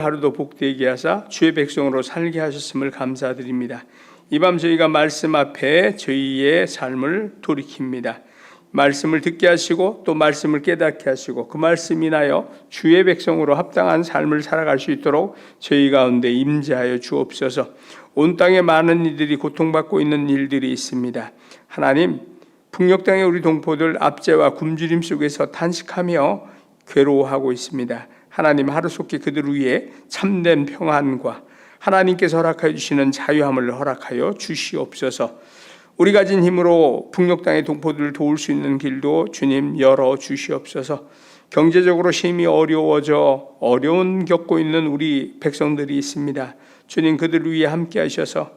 하루도 복되게 하사 주의 백성으로 살게 하셨음을 감사드립니다. 이 밤 저희가 말씀 앞에 저희의 삶을 돌이킵니다. 말씀을 듣게 하시고 또 말씀을 깨닫게 하시고 그 말씀 인하여 주의 백성으로 합당한 삶을 살아갈 수 있도록 저희 가운데 임재하여 주옵소서. 온 땅에 많은 이들이 고통받고 있는 일들이 있습니다. 하나님 북녘 땅의 우리 동포들 압제와 굶주림 속에서 탄식하며 괴로워하고 있습니다. 하나님 하루속히 그들 위에 참된 평안과 하나님께서 허락하여 주시는 자유함을 허락하여 주시옵소서. 우리 가 진 힘으로 북녘 땅의 동포들을 도울 수 있는 길도 주님 열어 주시옵소서. 경제적으로 심히 어려워져 어려운 겪고 있는 우리 백성들이 있습니다. 주님 그들을 위해 함께 하셔서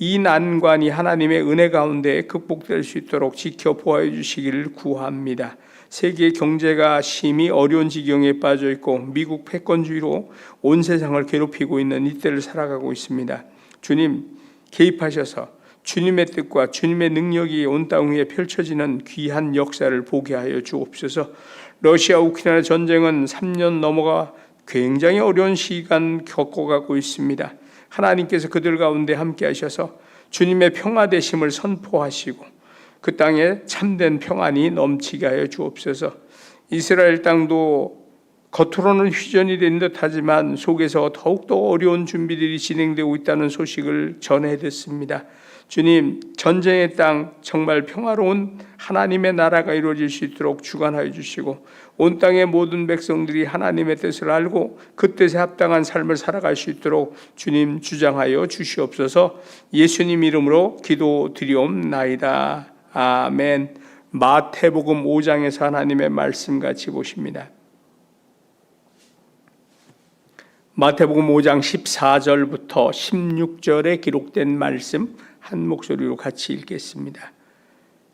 이 난관이 하나님의 은혜 가운데 극복될 수 있도록 지켜 보아해 주시기를 구합니다. 세계 경제가 심히 어려운 지경에 빠져 있고 미국 패권주의로 온 세상을 괴롭히고 있는 이때를 살아가고 있습니다. 주님 개입하셔서 주님의 뜻과 주님의 능력이 온 땅 위에 펼쳐지는 귀한 역사를 보게 하여 주옵소서. 러시아 우크라이나 전쟁은 3년 넘어가 굉장히 어려운 시간 겪어가고 있습니다. 하나님께서 그들 가운데 함께 하셔서 주님의 평화 되심을 선포하시고 그 땅에 참된 평안이 넘치게 하여 주옵소서. 이스라엘 땅도 겉으로는 휴전이 된 듯하지만 속에서 더욱더 어려운 준비들이 진행되고 있다는 소식을 전해 듣습니다. 주님, 전쟁의 땅 정말 평화로운 하나님의 나라가 이루어질 수 있도록 주관하여 주시고 온 땅의 모든 백성들이 하나님의 뜻을 알고 그 뜻에 합당한 삶을 살아갈 수 있도록 주님 주장하여 주시옵소서. 예수님 이름으로 기도드리옵나이다. 아멘. 마태복음 5장에서 하나님의 말씀 같이 보십니다. 마태복음 5장 14절부터 16절에 기록된 말씀 한 목소리로 같이 읽겠습니다.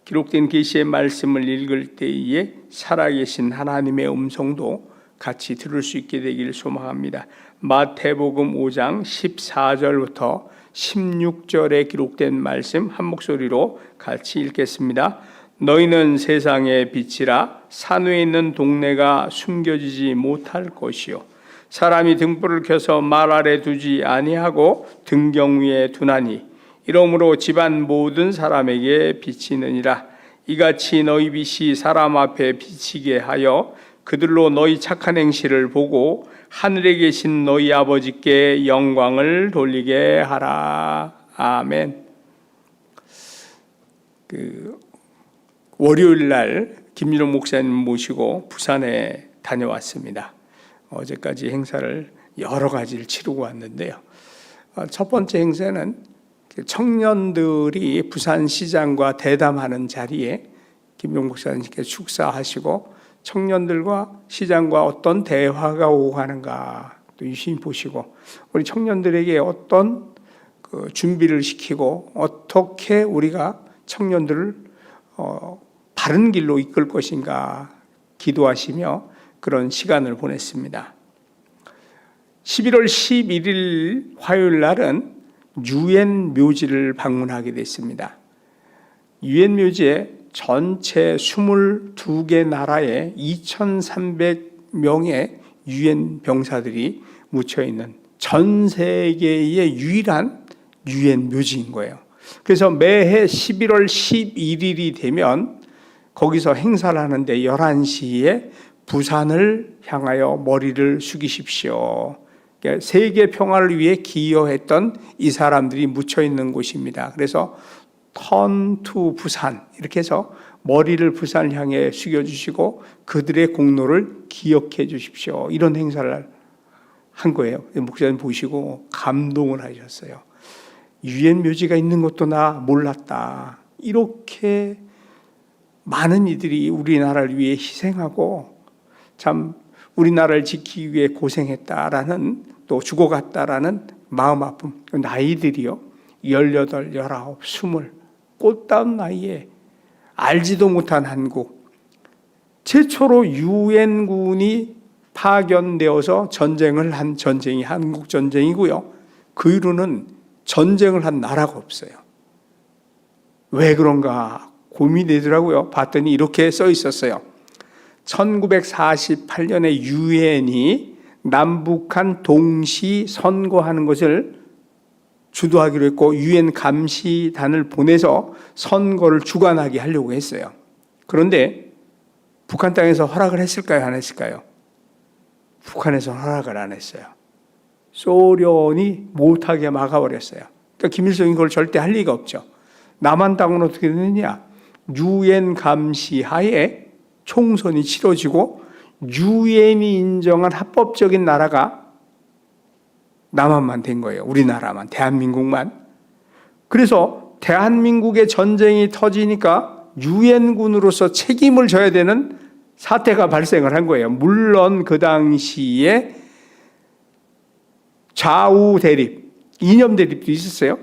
기록된 계시의 말씀을 읽을 때에 살아계신 하나님의 음성도 같이 들을 수 있게 되기를 소망합니다. 마태복음 5장 14절부터 16절에 기록된 말씀 한 목소리로 같이 읽겠습니다. 너희는 세상의 빛이라 산 위에 있는 동네가 숨겨지지 못할 것이요 사람이 등불을 켜서 말 아래 두지 아니하고 등경 위에 두나니 이러므로 집안 모든 사람에게 비치느니라 이같이 너희 빛이 사람 앞에 비치게 하여 그들로 너희 착한 행실을 보고 하늘에 계신 너희 아버지께 영광을 돌리게 하라 아멘. 그 월요일 날 김민호 목사님 모시고 부산에 다녀왔습니다. 어제까지 행사를 여러 가지를 치르고 왔는데요. 어, 첫 번째 행사는 그 청년들이 부산시장과 대담하는 자리에 김용 목사님께 축사하시고 청년들과 시장과 어떤 대화가 오고 가는가 또 유심히 보시고 우리 청년들에게 어떤 그 준비를 시키고 어떻게 우리가 청년들을 어, 바른 길로 이끌 것인가 기도하시며 그런 시간을 보냈습니다. 11월 11일 화요일 날은 유엔 묘지를 방문하게 됐습니다. 유엔 묘지에 전체 22개 나라의 2,300명의 유엔 병사들이 묻혀 있는 전 세계의 유일한 유엔 묘지인 거예요. 그래서 매해 11월 11일이 되면 거기서 행사를 하는데 11시에 부산을 향하여 머리를 숙이십시오. 그러니까 세계 평화를 위해 기여했던 이 사람들이 묻혀 있는 곳입니다. 그래서 턴투 부산 이렇게 해서 머리를 부산을 향해 숙여 주시고 그들의 공로를 기억해 주십시오. 이런 행사를 한 거예요. 목사님 보시고 감동을 하셨어요. 유엔 묘지가 있는 것도 나 몰랐다. 이렇게 많은 이들이 우리나라를 위해 희생하고 참 우리나라를 지키기 위해 고생했다라는 또 죽어갔다라는 마음 아픔. 나이들이요. 18, 19, 20 꽃다운 나이에 알지도 못한 한국 최초로 유엔군이 파견되어서 전쟁을 한 전쟁이 한국 전쟁이고요. 그 이후로는 전쟁을 한 나라가 없어요. 왜 그런가 고민되더라고요. 봤더니 이렇게 써 있었어요. 1948년에 유엔이 남북한 동시 선거하는 것을 주도하기로 했고 유엔 감시단을 보내서 선거를 주관하게 하려고 했어요. 그런데 북한 땅에서 허락을 했을까요? 안 했을까요? 북한에서 허락을 안 했어요. 소련이 못하게 막아버렸어요. 그러니까 김일성이 그걸 절대 할 리가 없죠. 남한 땅은 어떻게 되느냐? 유엔 감시 하에 총선이 치러지고 유엔이 인정한 합법적인 나라가 남한만 된 거예요. 우리나라만, 대한민국만. 그래서 대한민국의 전쟁이 터지니까 유엔군으로서 책임을 져야 되는 사태가 발생을 한 거예요. 물론 그 당시에 좌우 대립, 이념 대립도 있었어요.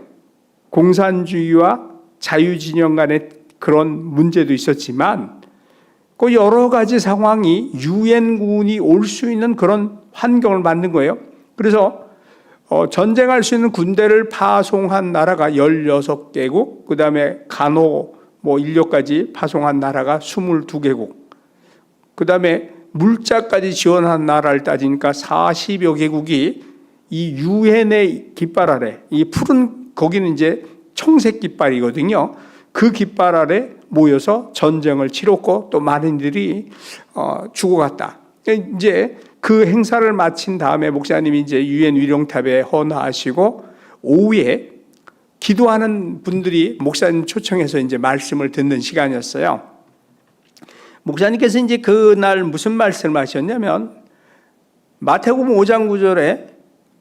공산주의와 자유진영 간의 그런 문제도 있었지만 그 여러 가지 상황이 유엔군이 올 수 있는 그런 환경을 만든 거예요. 그래서 어, 전쟁할 수 있는 군대를 파송한 나라가 16개국, 그 다음에 간호 뭐 인력까지 파송한 나라가 22개국, 그 다음에 물자까지 지원한 나라를 따지니까 40여 개국이 이 유엔의 깃발 아래, 이 푸른, 거기는 이제 청색 깃발이거든요. 그 깃발 아래 모여서 전쟁을 치렀고 또 많은 이들이 어, 죽어갔다. 이제 그 행사를 마친 다음에 목사님이 이제 유엔 위령탑에 헌화하시고 오후에 기도하는 분들이 목사님 초청해서 이제 말씀을 듣는 시간이었어요. 목사님께서 이제 그날 무슨 말씀을 하셨냐면 마태복음 5장 9절에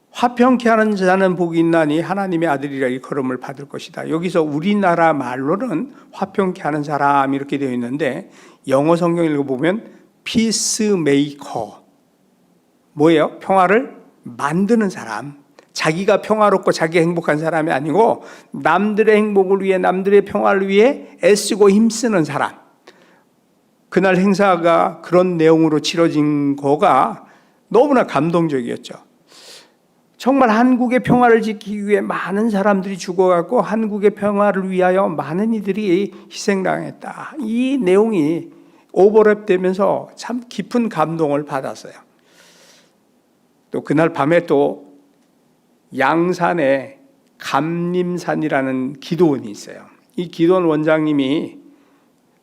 화평케 하는 자는 복이 있나니 하나님의 아들이라 일컬음을 받을 것이다. 여기서 우리나라 말로는 화평케 하는 사람 이렇게 되어 있는데 영어 성경 읽어보면 피스메이커 뭐예요? 평화를 만드는 사람. 자기가 평화롭고 자기 행복한 사람이 아니고 남들의 행복을 위해 남들의 평화를 위해 애쓰고 힘쓰는 사람. 그날 행사가 그런 내용으로 치러진 거가 너무나 감동적이었죠. 정말 한국의 평화를 지키기 위해 많은 사람들이 죽어갔고 한국의 평화를 위하여 많은 이들이 희생당했다. 이 내용이 오버랩되면서 참 깊은 감동을 받았어요. 또 그날 밤에 또 양산에 감림산이라는 기도원이 있어요. 이 기도원 원장님이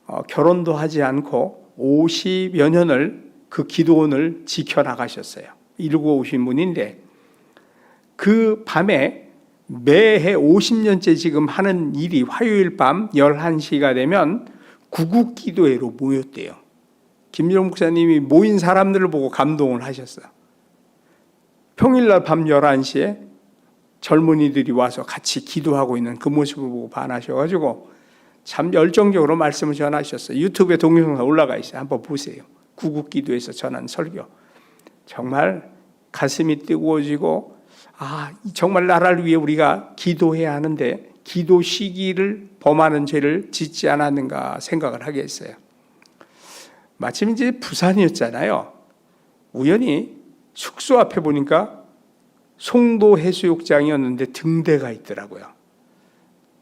어, 결혼도 하지 않고 50여 년을 그 기도원을 지켜나가셨어요. 이루고 오신 분인데 그 밤에 매해 50년째 지금 하는 일이 화요일 밤 11시가 되면 구국 기도회로 모였대요. 김정 목사님이 모인 사람들을 보고 감동을 하셨어요. 평일날 밤 11시에 젊은이들이 와서 같이 기도하고 있는 그 모습을 보고 반하셔가지고 참 열정적으로 말씀을 전하셨어요. 유튜브에 동영상 올라가 있어요. 한번 보세요. 구국 기도에서 전한 설교. 정말 가슴이 뜨거워지고 아 정말 나라를 위해 우리가 기도해야 하는데 기도 시기를 범하는 죄를 짓지 않았는가 생각을 하게 했어요. 마침 이제 부산이었잖아요. 우연히 숙소 앞에 보니까 송도 해수욕장이었는데 등대가 있더라고요.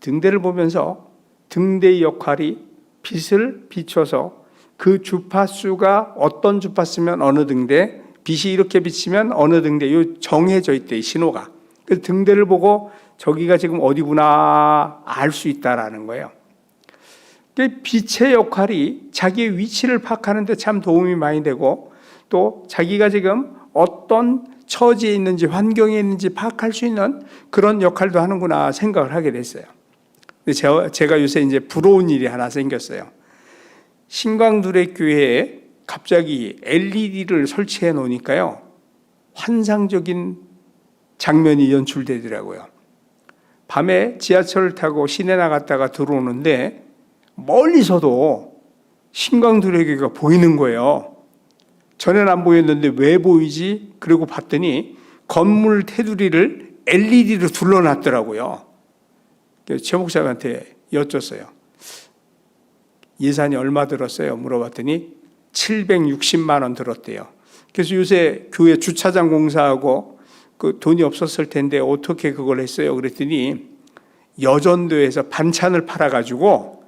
등대를 보면서 등대의 역할이 빛을 비춰서 그 주파수가 어떤 주파수면 어느 등대, 빛이 이렇게 비치면 어느 등대, 요 정해져 있대 신호가. 그 등대를 보고 저기가 지금 어디구나 알 수 있다라는 거예요. 빛의 역할이 자기의 위치를 파악하는데 참 도움이 많이 되고 또 자기가 지금 어떤 처지에 있는지 환경에 있는지 파악할 수 있는 그런 역할도 하는구나 생각을 하게 됐어요. 제가, 제가 요새 이제 부러운 일이 하나 생겼어요. 신광두레 교회에 갑자기 LED를 설치해 놓으니까요. 환상적인 장면이 연출되더라고요. 밤에 지하철을 타고 시내 나갔다가 들어오는데 멀리서도 신광두레교가 보이는 거예요. 전엔 안 보였는데 왜 보이지? 그리고 봤더니 건물 테두리를 LED로 둘러놨더라고요. 최 목사님한테 여쭸어요. 예산이 얼마 들었어요? 물어봤더니 760만 원 들었대요. 그래서 요새 교회 주차장 공사하고 그 돈이 없었을 텐데 어떻게 그걸 했어요? 그랬더니 여전도에서 반찬을 팔아가지고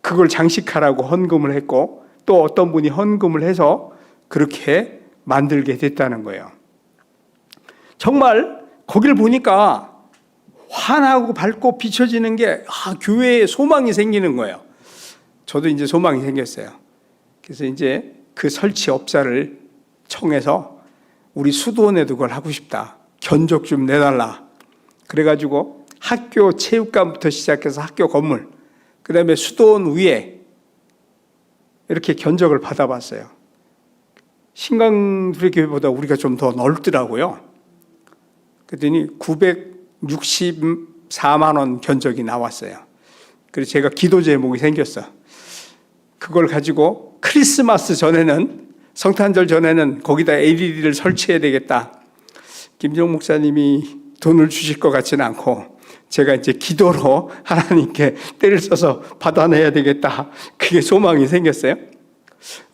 그걸 장식하라고 헌금을 했고 또 어떤 분이 헌금을 해서 그렇게 만들게 됐다는 거예요. 정말 거기를 보니까 환하고 밝고 비춰지는 게 아, 교회에 소망이 생기는 거예요. 저도 이제 소망이 생겼어요. 그래서 이제 그 설치 업자를 청해서 우리 수도원에도 그걸 하고 싶다. 견적 좀 내달라. 그래가지고 학교 체육관부터 시작해서 학교 건물, 그 다음에 수도원 위에 이렇게 견적을 받아봤어요. 신강두리 교회보다 우리가 좀 더 넓더라고요. 그랬더니 964만 원 견적이 나왔어요. 그래서 제가 기도 제목이 생겼어. 그걸 가지고 크리스마스 전에는 성탄절 전에는 거기다 LED를 설치해야 되겠다. 김종 목사님이 돈을 주실 것 같지는 않고 제가 이제 기도로 하나님께 때를 써서 받아내야 되겠다. 그게 소망이 생겼어요.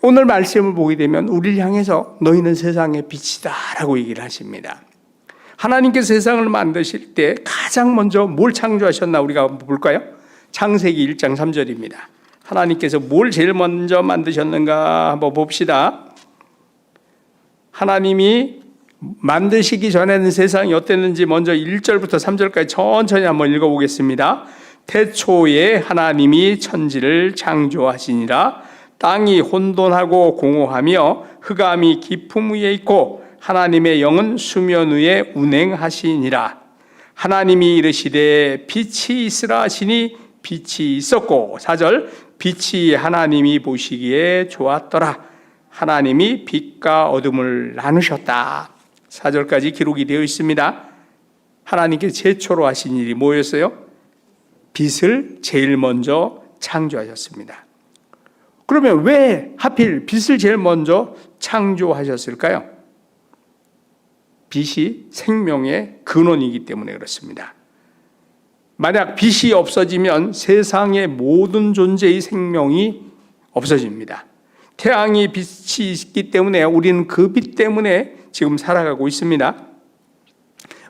오늘 말씀을 보게 되면 우리를 향해서 너희는 세상의 빛이다라고 얘기를 하십니다. 하나님께서 세상을 만드실 때 가장 먼저 뭘 창조하셨나 우리가 볼까요? 창세기 1장 3절입니다. 하나님께서 뭘 제일 먼저 만드셨는가 한번 봅시다. 하나님이 만드시기 전에는 세상이 어땠는지 먼저 1절부터 3절까지 천천히 한번 읽어보겠습니다. 태초에 하나님이 천지를 창조하시니라 땅이 혼돈하고 공허하며 흑암이 깊음 위에 있고 하나님의 영은 수면 위에 운행하시니라. 하나님이 이르시되 빛이 있으라 하시니 빛이 있었고 4절 빛이 하나님이 보시기에 좋았더라. 하나님이 빛과 어둠을 나누셨다. 4절까지 기록이 되어 있습니다. 하나님께 최초로 하신 일이 뭐였어요? 빛을 제일 먼저 창조하셨습니다 그러면 왜 하필 빛을 제일 먼저 창조하셨을까요? 빛이 생명의 근원이기 때문에 그렇습니다. 만약 빛이 없어지면 세상의 모든 존재의 생명이 없어집니다. 태양이 빛이 있기 때문에 우리는 그 빛 때문에 지금 살아가고 있습니다.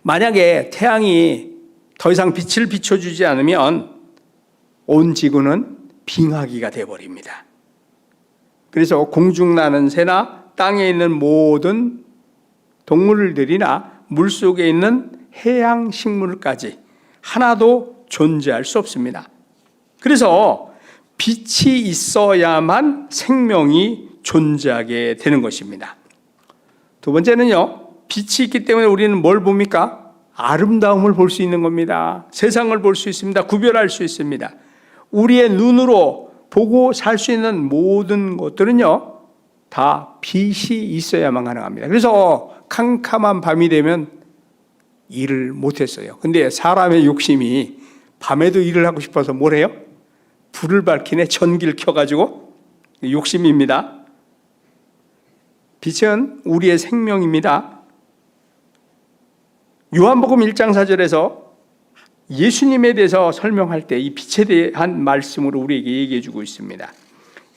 만약에 태양이 더 이상 빛을 비춰주지 않으면 온 지구는 빙하기가 되어버립니다. 그래서 공중나는 새나 땅에 있는 모든 동물들이나 물 속에 있는 해양 식물까지 하나도 존재할 수 없습니다. 그래서 빛이 있어야만 생명이 존재하게 되는 것입니다. 두 번째는요, 빛이 있기 때문에 우리는 뭘 봅니까? 아름다움을 볼 수 있는 겁니다. 세상을 볼 수 있습니다. 구별할 수 있습니다. 우리의 눈으로 보고 살 수 있는 모든 것들은요, 다 빛이 있어야만 가능합니다. 그래서 캄캄한 밤이 되면 일을 못했어요. 근데 사람의 욕심이 밤에도 일을 하고 싶어서 뭘 해요? 불을 밝히네, 전기를 켜가지고 욕심입니다. 빛은 우리의 생명입니다. 요한복음 1장 4절에서 예수님에 대해서 설명할 때 이 빛에 대한 말씀으로 우리에게 얘기해 주고 있습니다.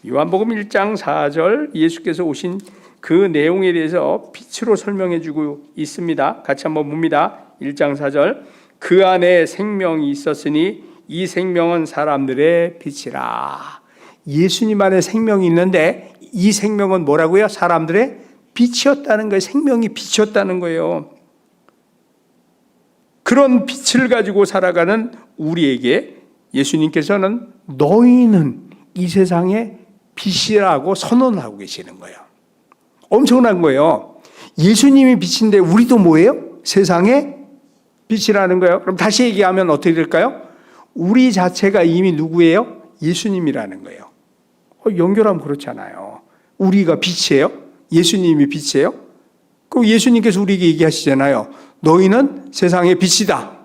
요한복음 1장 4절 예수께서 오신 그 내용에 대해서 빛으로 설명해 주고 있습니다. 같이 한번 봅니다. 1장 4절 그 안에 생명이 있었으니 이 생명은 사람들의 빛이라. 예수님 안에 생명이 있는데 이 생명은 뭐라고요? 사람들의 빛이었다는 거예요. 생명이 빛이었다는 거예요. 그런 빛을 가지고 살아가는 우리에게 예수님께서는 너희는 이 세상의 빛이라고 선언하고 계시는 거예요. 엄청난 거예요. 예수님이 빛인데 우리도 뭐예요? 세상의 빛이라는 거예요. 그럼 다시 얘기하면 어떻게 될까요? 우리 자체가 이미 누구예요? 예수님이라는 거예요. 어, 연결하면 그렇잖아요. 우리가 빛이에요? 예수님이 빛이에요? 그 예수님께서 우리에게 얘기하시잖아요. 너희는 세상의 빛이다.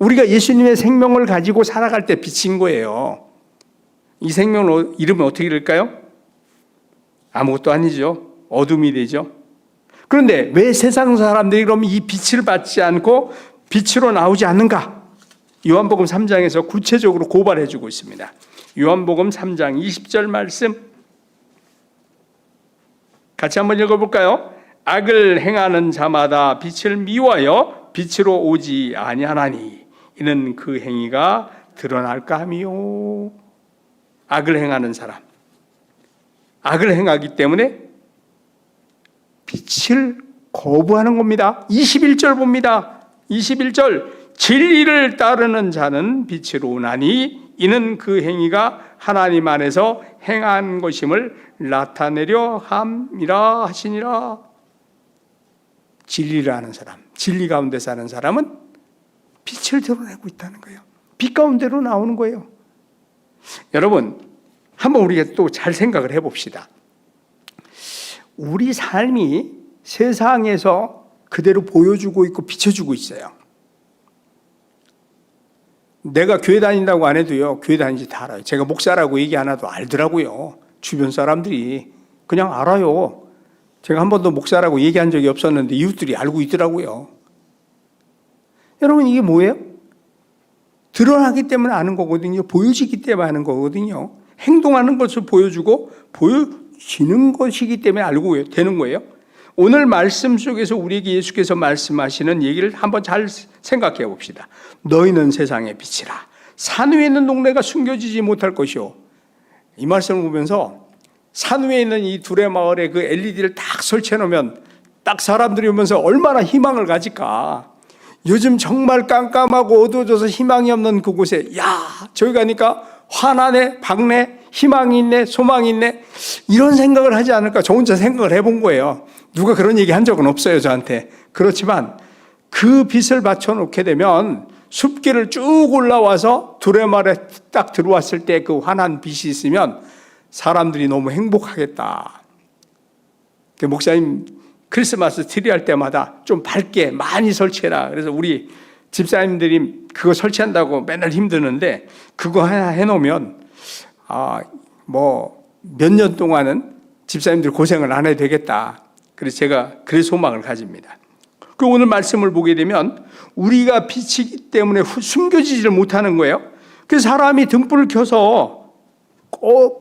우리가 예수님의 생명을 가지고 살아갈 때 빛인 거예요. 이 생명 이름은 어떻게 될까요? 아무것도 아니죠. 어둠이 되죠. 그런데 왜 세상 사람들이 그럼 이 빛을 받지 않고 빛으로 나오지 않는가? 요한복음 3장에서 구체적으로 고발해 주고 있습니다. 요한복음 3장 20절 말씀 같이 한번 읽어 볼까요? 악을 행하는 자마다 빛을 미워하여 빛으로 오지 아니하나니 이는 그 행위가 드러날까 함이요. 악을 행하는 사람. 악을 행하기 때문에 빛을 거부하는 겁니다. 21절 봅니다. 21절 진리를 따르는 자는 빛으로 나니 이는 그 행위가 하나님 안에서 행한 것임을 나타내려 함이라 하시니라. 진리를 아는 사람, 진리 가운데 사는 사람은 빛을 드러내고 있다는 거예요. 빛 가운데로 나오는 거예요. 여러분, 한번 우리가 또 잘 생각을 해봅시다. 우리 삶이 세상에서 그대로 보여주고 있고 비춰주고 있어요. 내가 교회 다닌다고 안 해도요, 교회 다니지 다 알아요. 제가 목사라고 얘기 안 해도 알더라고요. 주변 사람들이. 그냥 알아요. 제가 한 번도 목사라고 얘기한 적이 없었는데 이웃들이 알고 있더라고요. 여러분, 이게 뭐예요? 드러나기 때문에 아는 거거든요. 보여지기 때문에 아는 거거든요. 행동하는 것을 보여주고 보여지는 것이기 때문에 알고 되는 거예요. 오늘 말씀 속에서 우리에게 예수께서 말씀하시는 얘기를 한번 잘 생각해 봅시다. 너희는 세상의 빛이라. 산 위에 있는 동네가 숨겨지지 못할 것이요. 이 말씀을 보면서 산 위에 있는 이 둘의 마을에 그 LED를 딱 설치해 놓으면 딱 사람들이 오면서 얼마나 희망을 가질까. 요즘 정말 깜깜하고 어두워져서 희망이 없는 그곳에 야 저기 가니까 환하네 밝네 희망이 있네 소망이 있네. 이런 생각을 하지 않을까? 저 혼자 생각을 해본 거예요. 누가 그런 얘기 한 적은 없어요 저한테. 그렇지만 그 빛을 받쳐놓게 되면 숲길을 쭉 올라와서 두레말에 딱 들어왔을 때 그 환한 빛이 있으면 사람들이 너무 행복하겠다 그 목사님 크리스마스 트리 할 때마다 좀 밝게 많이 설치해라. 그래서 우리 집사님들이 그거 설치한다고 맨날 힘드는데 그거 하나 해놓으면 아 뭐 몇 년 동안은 집사님들 고생을 안 해도 되겠다. 그래서 제가 그래 소망을 가집니다. 그 오늘 말씀을 보게 되면 우리가 빛이기 때문에 숨겨지지를 못하는 거예요. 그 사람이 등불을 켜서 어,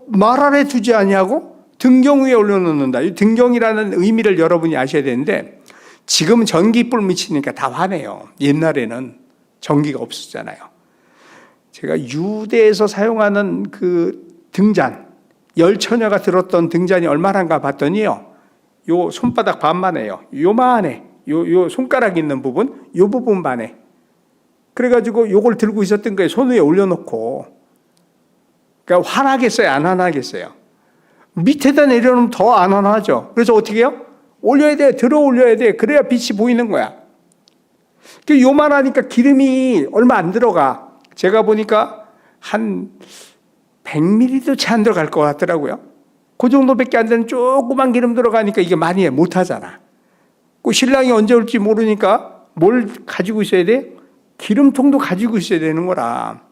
말 아래 두지 아니하고 등경 위에 올려놓는다. 이 등경이라는 의미를 여러분이 아셔야 되는데 지금 전기불 미치니까 다 화내요. 옛날에는 전기가 없었잖아요. 제가 유대에서 사용하는 그 등잔, 열처녀가 들었던 등잔이 얼마나인가 봤더니요. 요 손바닥 반만 해요. 요만해. 요, 요 손가락 있는 부분, 요 부분만 해. 그래가지고 요걸 들고 있었던 거에 손 위에 올려놓고, 그러니까 화나겠어요? 안 화나겠어요? 밑에다 내려놓으면 더안 환하죠. 그래서 어떻게 해요? 올려야 돼. 들어 올려야 돼. 그래야 빛이 보이는 거야. 그 요만하니까 기름이 얼마 안 들어가. 제가 보니까 한 100ml도 채 안 들어갈 것 같더라고요. 그 정도밖에 안 되는 조그만 기름 들어가니까 이게 많이 못 하잖아. 그 신랑이 언제 올지 모르니까 뭘 가지고 있어야 돼? 기름통도 가지고 있어야 되는 거라.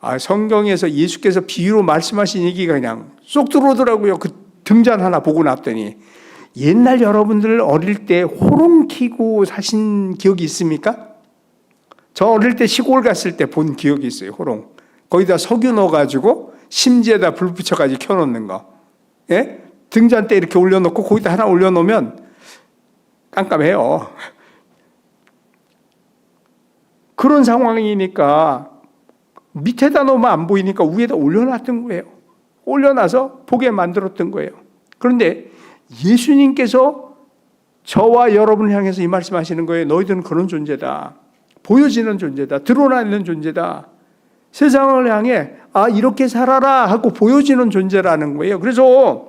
아, 성경에서 예수께서 비유로 말씀하신 얘기가 그냥 쏙 들어오더라고요. 그 등잔 하나 보고 났더니 옛날 여러분들 어릴 때 호롱 키고 사신 기억이 있습니까? 저 어릴 때 시골 갔을 때 본 기억이 있어요. 호롱. 거기다 석유 넣어가지고 심지에다 불 붙여가지고 켜놓는 거. 예? 등잔 때 이렇게 올려놓고 거기다 하나 올려놓으면 깜깜해요. 그런 상황이니까 밑에다 놓으면 안 보이니까 위에다 올려놨던 거예요. 올려놔서 보게 만들었던 거예요. 그런데 예수님께서 저와 여러분을 향해서 이 말씀 하시는 거예요. 너희들은 그런 존재다. 보여지는 존재다. 드러나는 존재다. 세상을 향해 아 이렇게 살아라 하고 보여지는 존재라는 거예요. 그래서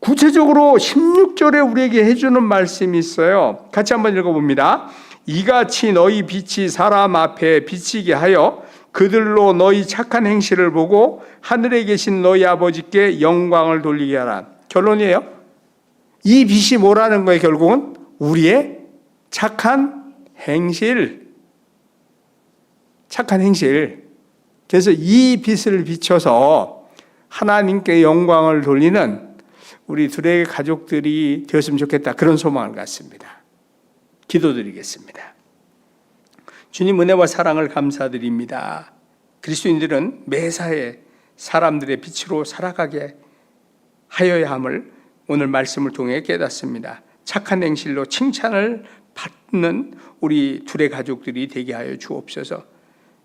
구체적으로 16절에 우리에게 해주는 말씀이 있어요. 같이 한번 읽어봅니다. 이같이 너희 빛이 사람 앞에 비치게 하여 그들로 너희 착한 행실을 보고 하늘에 계신 너희 아버지께 영광을 돌리게 하라. 결론이에요. 이 빛이 뭐라는 거예요, 결국은? 우리의 착한 행실. 착한 행실. 그래서 이 빛을 비춰서 하나님께 영광을 돌리는 우리 둘의 가족들이 되었으면 좋겠다. 그런 소망을 갖습니다. 기도드리겠습니다. 주님 은혜와 사랑을 감사드립니다. 그리스도인들은 매사에 사람들의 빛으로 살아가게 하여야 함을 오늘 말씀을 통해 깨닫습니다. 착한 행실로 칭찬을 받는 우리 둘의 가족들이 되게 하여 주옵소서.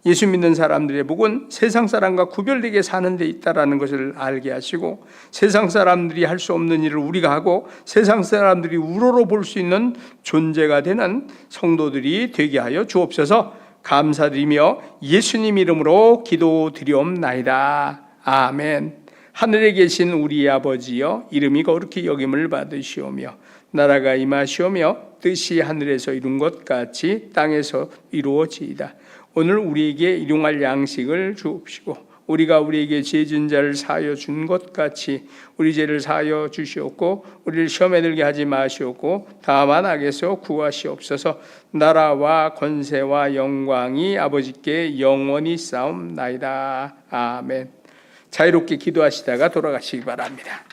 예수 믿는 사람들의 복은 세상 사람과 구별되게 사는 데 있다라는 것을 알게 하시고 세상 사람들이 할 수 없는 일을 우리가 하고 세상 사람들이 우러러 볼 수 있는 존재가 되는 성도들이 되게 하여 주옵소서 감사드리며 예수님 이름으로 기도드리옵나이다. 아멘. 하늘에 계신 우리 아버지여 이름이 거룩히 여김을 받으시오며 나라가 임하시오며 뜻이 하늘에서 이룬 것 같이 땅에서 이루어지이다. 오늘 우리에게 일용할 양식을 주옵시고 우리가 우리에게 죄진 자를 사하여 준 것 같이 우리 죄를 사하여 주시옵고 우리를 시험에 들게 하지 마시옵고 다만 악에서 구하시옵소서 나라와 권세와 영광이 아버지께 영원히 싸움나이다 아멘 자유롭게 기도하시다가 돌아가시기 바랍니다.